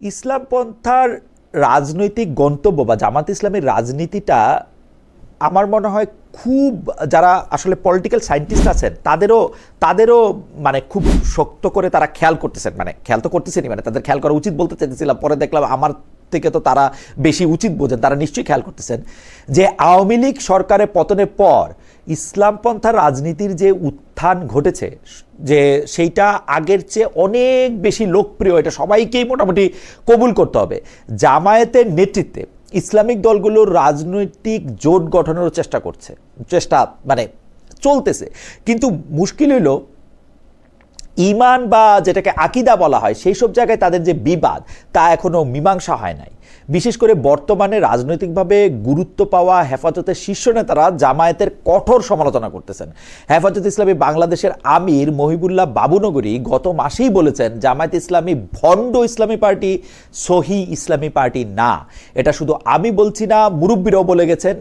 ইসলাম পন্থার রাজনৈতিক গন্তব্য বা জামাত ইসলামের রাজনীতিটা আমার মনে হয় খুব যারা আসলে পলিটিক্যাল সায়েন্টিস্ট আছেন, তাদেরও তাদেরও মানে খুব শক্ত করে তারা খেয়াল করতেছেন। মানে খেয়াল তো করতেছেনি মানে তাদের খেয়াল করা উচিত বলতে চাইতেছিলাম। পরে দেখলাম আমার থেকে তো তারা বেশি উচিত বোঝেন, তারা নিশ্চয়ই খেয়াল করতেছেন যে আওয়ামী লীগ সরকারের পতনের পর ইসলামপন্থার রাজনীতির যে উত্থান ঘটেছে, যে সেইটা আগের চেয়ে অনেক বেশি লোকপ্রিয়, এটা সবাইকেই মোটামুটি কবুল করতে হবে। জামায়াতের নেতৃত্বে ইসলামিক দলগুলোর রাজনৈতিক জোট গঠনেরও চেষ্টা করছে, চেষ্টা মানে চলতেছে। কিন্তু মুশকিল হইল ইমান বা যেটাকে আকিদা বলা হয়, সেই সব জায়গায় তাদের যে বিবাদ, তা এখনও মীমাংসা হয় নাই। বিশেষ করে বর্তমানে রাজনৈতিকভাবে গুরুত্ব পাওয়া হেফাজতের শীর্ষ নেতারা জামায়াতের কঠোর সমালোচনা করতেছেন। হেফাজত ইসলামী বাংলাদেশের আমির মহিবুল্লাহ বাবুনগরী গত মাসেই বলেছেন, জামায়াত ইসলামী ভণ্ড ইসলামী পার্টি, সহি ইসলামী পার্টি না। এটা শুধু আমি বলছি না, মুরব্বীরাও বলে গেছেন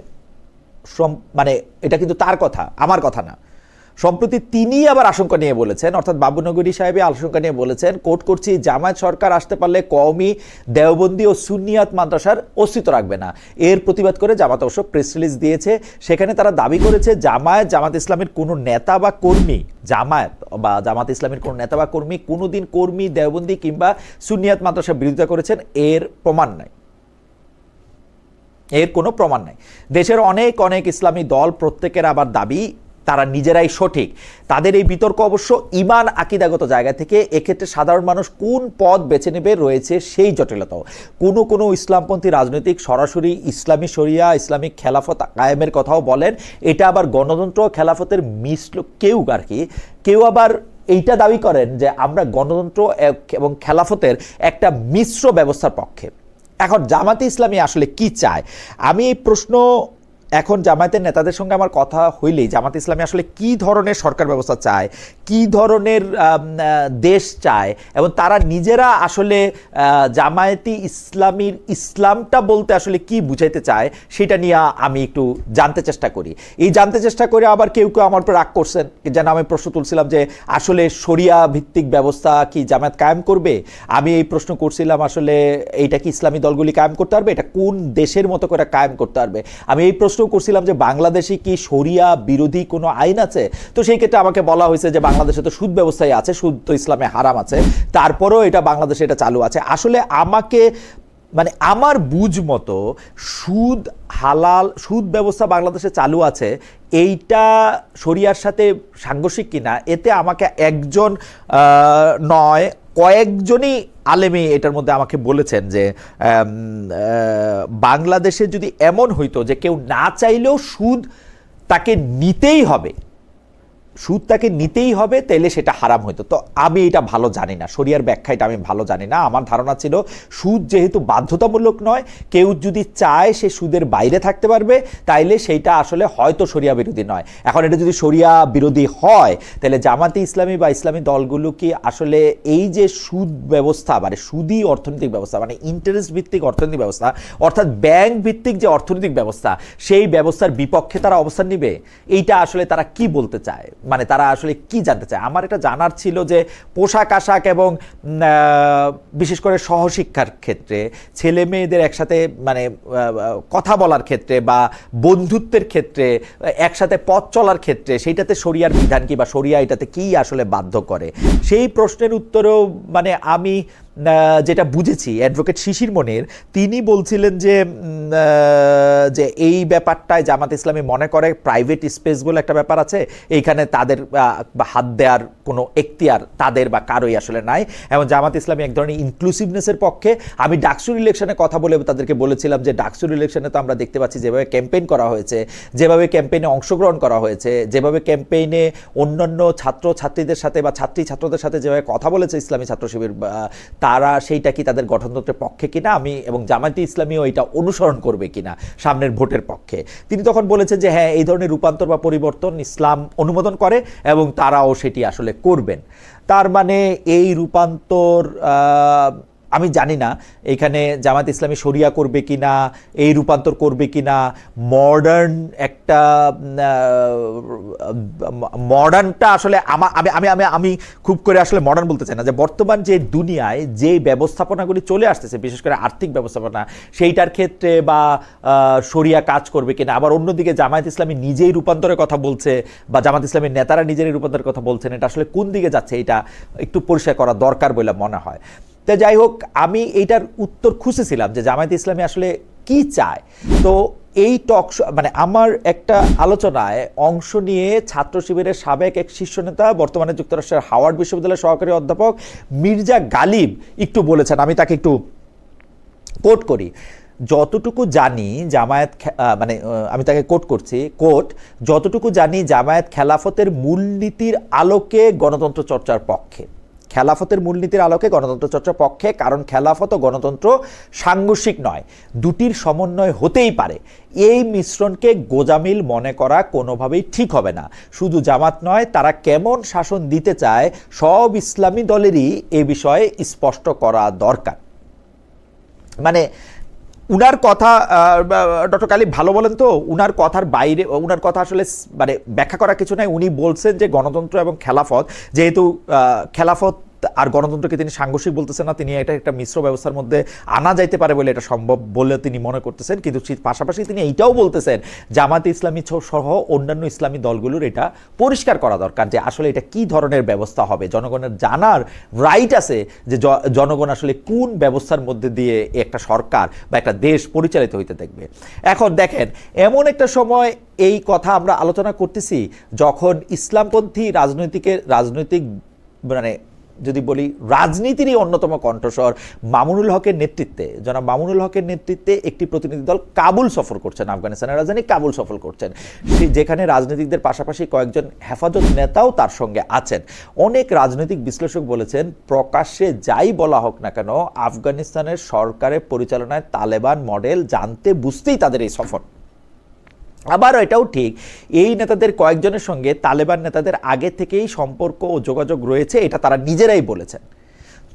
মানে এটা কিন্তু তার কথা, আমার কথা না। সম্প্রতি তিনি আবার আশঙ্কা নিয়ে বলেছেন, অর্থাৎ বাবুনগরী সাহেবে আশঙ্কা নিয়ে বলেছেন, কোর্ট করছি, জামায়াত সরকার আসতে পারলে কওমি, দেওবন্দি ও সুন্নিয়াত মাদ্রাসার অস্তিত্ব রাখবে না। এর প্রতিবাদ করে জামাত অবশ্য প্রেস রিলিজ দিয়েছে। সেখানে তারা দাবি করেছে, জামায়াত, জামাত ইসলামের কোনো নেতা বা কর্মী, জামায়াত বা জামাত ইসলামের কোনো নেতা বা কর্মী কোনোদিন কর্মী, দেওবন্দি কিংবা সুন্নিয়াত মাদ্রাসার বিরোধিতা করেছেন, এর প্রমাণ নাই। এর কোনো প্রমাণ নাই। দেশের অনেক অনেক ইসলামী দল প্রত্যেকের আবার দাবি তারা নিজেরাই সঠিক। তাদের এই বিতর্ক অবশ্য ইমান আকিদাগত জায়গা থেকে, এক্ষেত্রে সাধারণ মানুষ কোন পথ বেছে নেবে রয়েছে সেই জটিলতাও। কোনো কোনো ইসলামপন্থী রাজনৈতিক সরাসরি ইসলামী শরিয়া ইসলামিক খেলাফত কায়েমের কথাও বলেন। এটা আবার গণতন্ত্র খেলাফতের মিশ্র কেউ আর কি। কেউ আবার এইটা দাবি করেন যে আমরা গণতন্ত্র এবং খেলাফতের একটা মিশ্র ব্যবস্থার পক্ষে। এখন জামাতে ইসলামী আসলে কি চায়? আমি এই প্রশ্ন এখন জামায়াতের নেতাদের সঙ্গে আমার কথা হইলেই জামাত ইসলামী আসলে কি ধরনের সরকার ব্যবস্থা চায়, কি ধরনের দেশ চায় এবং তারা নিজেরা আসলে জামায়াতি ইসলামীর ইসলামটা বলতে আসলে কি বুঝাইতে চায় সেটা নিয়ে আমি একটু জানতে চেষ্টা করি। এই জানতে চেষ্টা করে আবার কেউ কেউ আমার উপর রাগ করছেন যেন আমি প্রশ্ন তুলছিলাম যে, আসলে শরিয়া ভিত্তিক ব্যবস্থা কি জামায়াত কায়েম করবে? আমি এই প্রশ্ন করছিলাম আসলে, এইটা কি ইসলামী দলগুলি কায়েম করতে পারবে? এটা কোন দেশের মতো করে কায়েম করতে পারবে? আমি এই প্রশ্ন করছিলাম যে বাংলাদেশে কি শরিয়া বিরোধী কোনো আইন আছে? তো সেই ক্ষেত্রে আমাকে বলা হয়েছে যে বাংলাদেশে তো সুদ ব্যবস্থায় আছে, সুদ তো ইসলামে হারাম আছে। তারপরেও এটা বাংলাদেশে এটা চালু আছে। আসলে আমাকে মানে আমার বুঝ মতো সুদ হালাল, সুদ ব্যবস্থা বাংলাদেশে চালু আছে, এইটা শরিয়ার সাথে সাংঘর্ষিক কিনা, এতে আমাকে একজন নয় কয়েকজনই আলেমি এটার মধ্যে আমাকে বলেছেন যে বাংলাদেশে যদি এমন হইতো যে কেউ না চাইলেও সুদ তাকে নিতেই হবে সুদ তাকে নিতেই হবে, তাইলে সেটা হারাম হইতো। তো আমি এটা ভালো জানি না। শরিয়ার ব্যাখ্যা এটা আমি ভালো জানি না। আমার ধারণা ছিল সুদ যেহেতু বাধ্যতামূলক নয়, কেউ যদি চায় সে সুদের বাইরে থাকতে পারবে, তাইলে সেইটা আসলে হয়তো শরিয়া বিরোধী নয়। এখন এটা যদি শরিয়া বিরোধী হয় তাহলে জামাতে ইসলামী বা ইসলামী দলগুলো কি আসলে এই যে সুদ ব্যবস্থা মানে সুদী অর্থনৈতিক ব্যবস্থা মানে ইন্টারেস্ট ভিত্তিক অর্থনৈতিক ব্যবস্থা, অর্থাৎ ব্যাংক ভিত্তিক যে অর্থনৈতিক ব্যবস্থা, সেই ব্যবস্থার বিপক্ষে তারা অবস্থান নিবে? এইটা আসলে তারা কি বলতে চায়? মানে তারা আসলে কি জানতে চায়? আমার এটা জানার ছিল যে পোশাক, আশাক এবং বিশেষ করে সহশিক্ষার ক্ষেত্রে ছেলে মেয়েদের একসাথে মানে কথা বলার ক্ষেত্রে বা বন্ধুত্বের ক্ষেত্রে, একসাথে পথ চলার ক্ষেত্রে সেইটাতে শরিয়ার বিধান কি বা শরিয়া এটাতে কি আসলে বাধ্য করে? সেই প্রশ্নের উত্তরেও মানে আমি যেটা বুঝেছি অ্যাডভোকেট শিশির মনের, তিনি বলছিলেন যে যে এই ব্যাপারটায় জামাত ইসলামী মনে করে প্রাইভেট স্পেস বলে একটা ব্যাপার আছে, এইখানে তাদের বা হাত দেওয়ার কোনো এখতিয়ার তাদের বা কারোই আসলে নাই। এবং জামাত ইসলামী এক ধরনের ইনক্লুসিভনেসের পক্ষে, আমি ডাকসুর ইলেকশনে কথা বলে তাদেরকে বলেছিলাম যে, ডাকসুর ইলেকশনে তো আমরা দেখতে পাচ্ছি যেভাবে ক্যাম্পেইন করা হয়েছে, যেভাবে ক্যাম্পেইনে অংশগ্রহণ করা হয়েছে, যেভাবে ক্যাম্পেইনে অন্যান্য ছাত্র ছাত্রীদের সাথে বা ছাত্রী ছাত্রদের সাথে যেভাবে কথা বলেছে ইসলামী ছাত্র শিবির তারা সেইটা কি তাদের গঠনতন্ত্রের পক্ষে কিনা? আমি এবং জামায়াতে ইসলামীও এটা অনুসরণ করবে কিনা সামনের ভোটের পক্ষে? তিনি তখন বলেছেন যে হ্যাঁ এই ধরনের রূপান্তর বা পরিবর্তন ইসলাম অনুমোদন করে এবং তারাও সেটি আসলে করবেন। তার মানে এই রূপান্তর আমি জানি না, এখানে জামাত ইসলামী শরিয়া করবে কিনা, এই রূপান্তর করবে কিনা মডার্ন একটা মডার্নটা আসলে আমা- আমি আমি আমি আমি খুব করে আসলে মডার্ন বলতে চাই না। যে বর্তমান যে দুনিয়ায় যে ব্যবস্থাপনাগুলি চলে আসতেছে, বিশেষ করে আর্থিক ব্যবস্থাপনা, সেইটার ক্ষেত্রে বা শরিয়া কাজ করবে কিনা, আবার অন্যদিকে জামায়াত ইসলামী নিজেই রূপান্তরের কথা বলছে বা জামাত ইসলামীর নেতারা নিজেরই রূপান্তরের কথা বলছেন, এটা আসলে কোন দিকে যাচ্ছে, এটা একটু পরিষ্কার করা দরকার বলে মনে হয়। তো যাই হোক, আমি এইটার উত্তর খুঁজেছিলাম যে জামায়াত ইসলামী আসলে কি চায়। তো এই টক মানে আমার একটা আলোচনায় অংশ নিয়ে ছাত্র শিবিরের সাবেক এক শীর্ষ নেতা, বর্তমানে যুক্তরাষ্ট্রের হাওয়ার্ড বিশ্ববিদ্যালয়ের সহকারী অধ্যাপক মির্জা গালিব একটু বলেছেন, আমি তাকে একটু কোট করি। যতটুকু জানি জামায়াত মানে আমি তাকে কোট করছি কোট যতটুকু জানি জামায়াত খেলাফতের মূলনীতির আলোকে গণতন্ত্র চর্চার পক্ষে। খেলাফতের মূলনীতির আলোকে গণতন্ত্র চর্চার পক্ষে, কারণ খেলাফত ও গণতন্ত্র সাংঘর্ষিক নয়, দুটির সমন্বয় হতেই পারে। এই মিশ্রণকে গোজামিল মনে করা কোনোভাবেই ঠিক হবে না। শুধু জামাত নয়, তারা কেমন শাসন দিতে চায়, সব ইসলামী দলেরই এ বিষয়ে স্পষ্ট করা দরকার। মানে উনার কথা ডক্টর কালী ভালো বলেন তো, উনার কথার বাইরে, উনার কথা আসলে মানে ব্যাখ্যা করা কিছু নাই। উনি বলছেন যে গণতন্ত্র এবং খেলাফত, যেহেতু খেলাফত আর গণতন্ত্রকে তিনি সাংঘর্ষিক বলতেছেন না, তিনি এটা একটা মিশ্র ব্যবস্থার মধ্যে আনা যাইতে পারে বলে এটা সম্ভব বলে তিনি মনে করতেছেন। কিন্তু পাশাপাশি তিনি এইটাও বলতেছেন জামাত ইসলামী সহ অন্যান্য ইসলামী দলগুলোর এটা পরিষ্কার করা দরকার যে আসলে এটা কি ধরনের ব্যবস্থা হবে। জনগণের জানার রাইট আছে যে জনগণ আসলে কোন ব্যবস্থার মধ্যে দিয়ে একটা সরকার বা একটা দেশ পরিচালিত হইতে দেখবে। এখন দেখেন, এমন একটা সময় এই কথা আমরা আলোচনা করতেছি যখন ইসলামপন্থী রাজনৈতিকের রাজনৈতিক মানে যদি বলি, রাজনীতিরই অন্যতম কণ্ঠস্বর মামুনুল হকের নেতৃত্বে। জনাব মামুনুল হকের নেতৃত্বে একটি প্রতিনিধি দল কাবুল সফর করছেন আফগানিস্তানের রাজধানী কাবুল সফর করছেন। যেখানে রাজনীতিকদের পাশাপাশি কয়েকজন হেফাজত নেতাও তার সঙ্গে আছেন। অনেক রাজনৈতিক বিশ্লেষক বলেছেন, প্রকাশ্যে যাই বলা হোক না কেন, আফগানিস্তানের সরকারের পরিচালনায় তালেবান মডেল জানতে বুঝতেই তাদের এই সফর। আবার এটাও ঠিক, এই নেতাদের কয়েকজনের সঙ্গে তালেবান নেতাদের আগে থেকেই সম্পর্ক ও যোগাযোগ রয়েছে, এটা তারা নিজেরাই বলেছেন।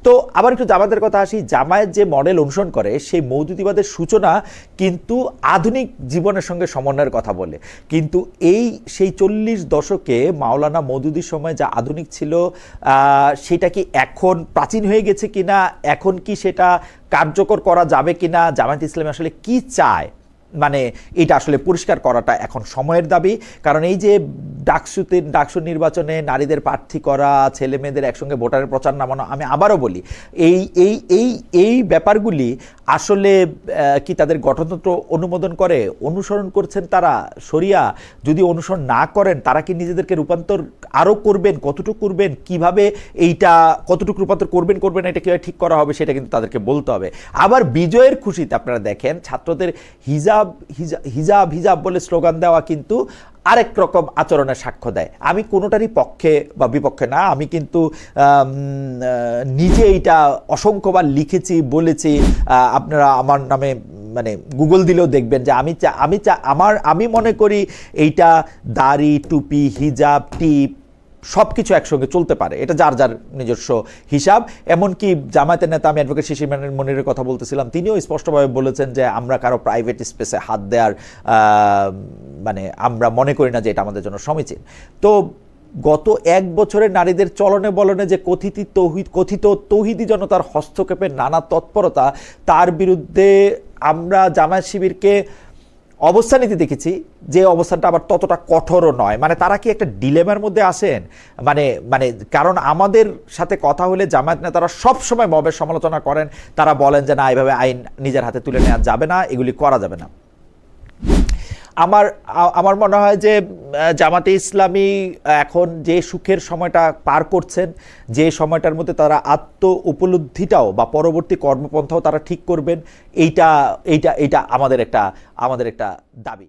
তো আবার একটু জামাতের কথা আসি, জামায়াত যে মডেল অনুসরণ করে, সেই মৌদুদিবাদের সূচনা কিন্তু আধুনিক জীবনের সঙ্গে সমন্বয়ের কথা বলে। কিন্তু এই সেই চল্লিশ দশকে মাওলানা মৌদুদির সময় যা আধুনিক ছিল সেটা কি এখন প্রাচীন হয়ে গেছে কিনা? এখন কি সেটা কার্যকর করা যাবে কিনা? জামায়াত ইসলাম আসলে কি চায়? মানে এটা আসলে পরিষ্কার করাটা এখন সময়ের দাবি। কারণ এই যে ডাকসুতে ডাকসু নির্বাচনে নারীদের প্রার্থী করা, ছেলে মেয়েদের একসঙ্গে ভোটারের প্রচার নামানো, আমি আবারও বলি, এই এই এই এই ব্যাপারগুলি আসলে কি তাদের গঠনতন্ত্র অনুমোদন করে, অনুসরণ করছেন তারা? সরিয়া যদি অনুসরণ না করেন, তারা কি নিজেদেরকে রূপান্তর আরও করবেন? কতটুকু করবেন? কীভাবে এইটা, কতটুকু রূপান্তর করবেন করবেন এটা কীভাবে ঠিক করা হবে, সেটা কিন্তু তাদেরকে বলতে হবে। আবার বিজয়ের খুশিতে আপনারা দেখেন, ছাত্রদের হিজাব, হিজা- হিজাব হিজাব বলে স্লোগান দেওয়া কিন্তু আরেক রকম আচরণের সাক্ষ্য দেয়। আমি কোনোটারই পক্ষে বা বিপক্ষে না, আমি কিন্তু নিজে এইটা অসংখ্যবার লিখেছি, বলেছি আপনারা আমার নামে মানে গুগল দিলেও দেখবেন যে আমি চা আমি চা, আমার, আমি মনে করি এইটা দাড়ি, টুপি, হিজাব, টিপ সব কিছু একসঙ্গে চলতে পারে। এটা যার যার নিজস্ব হিসাব। এমনকি জামায়াতের নেতা, আমি অ্যাডভোকেট শিশির মনির- মনিরের কথা বলতেছিলাম, তিনিও স্পষ্টভাবে বলেছেন যে আমরা কারও প্রাইভেট স্পেসে হাত দেওয়ার মানে আমরা মনে করি না যে এটা আমাদের জন্য সমীচীন। তো গত এক বছরের নারীদের চলনে বলনে যে কথিত তৌহিদ, কথিত তৌহিদি জনতার হস্তক্ষেপের নানা তৎপরতা, তার বিরুদ্ধে আমরা জামায়াত শিবিরকে অবস্থান নিতে দেখেছি যে অবস্থানটা আবার ততটা কঠোরও নয়। মানে তারা কি একটা ডিলেমার মধ্যে আসেন? মানে মানে কারণ আমাদের সাথে কথা হলে জামায়াত নেতারা সবসময় মবের সমালোচনা করেন। তারা বলেন যে, না, এভাবে আইন নিজের হাতে তুলে নেওয়া যাবে না, এগুলি করা যাবে না। আমার আমার মনে হয় যে জামাতে ইসলামী এখন যে সুখের সময়টা পার করছেন, যে সময়টার মধ্যে তারা আত্ম উপলব্ধিটাও বা পরবর্তী কর্মপন্থাও তারা ঠিক করবেন, এইটা এইটা এইটা আমাদের একটা আমাদের একটা দাবি।